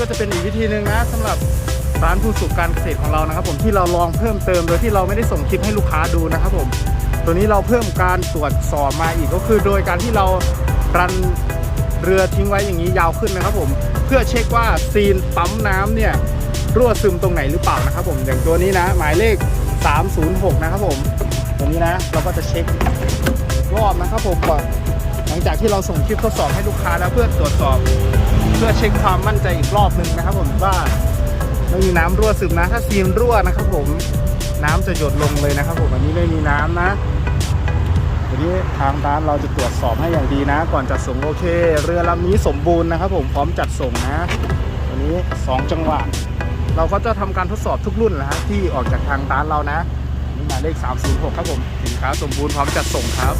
ก็จะเป็นอีกวิธีหนึ่งนะสำหรับร้านผู้สุขการเกษตรของเรานะครับ ผมที่เราลองเพิ่มเติมโดยที่เราไม่ได้ส่งคลิปให้ลูกค้าดูนะครับผมตัวนี้เราเพิ่มการตรวจสอบมาอีกก็คือ โดยการที่เรารันเรือทิ้งไว้อย่างนี้ยาวขึ้นนะครับผมเพื่อเช็คว่าซีนปั๊มน้ำเนี่ยรั่วซึมตรงไหนหรือเปล่านะครับผมอย่างตัวนี้นะ หมายเลข 306 นะครับผมตัวนี้นะ เราก็จะเช็ครอบนะครับผมก่อน ลังจากที่เราส่งคลิปทดสอบให้ลูกค้าแล้วเพื่อตรวจสอบ เพื่อเช็คความมั่นใจอีกรอบหนึ่งนะครับ ผมว่าไม่มีน้ำรั่วซึมนะ ถ้าซีนรั่วนะครับ ผมน้ำจะหยดลงเลยนะครับ ผมอันนี้ไม่มีน้ำนะทีนี้ทางร้านเราจะตรวจสอบให้อย่างดีนะ ก่อนจัดส่งโอเค เรือลำนี้สมบูรณ์นะครับ ผมพร้อมจัดส่งนะอันนี้ 2 จังหวะเราก็จะทำการทดสอบทุกรุ่นนะฮะที่ออกจากทางร้านเรานะนนี่หมายเลข306 ครับผมสินค้าสมบูรณ์พร้อมจัดส่งครับ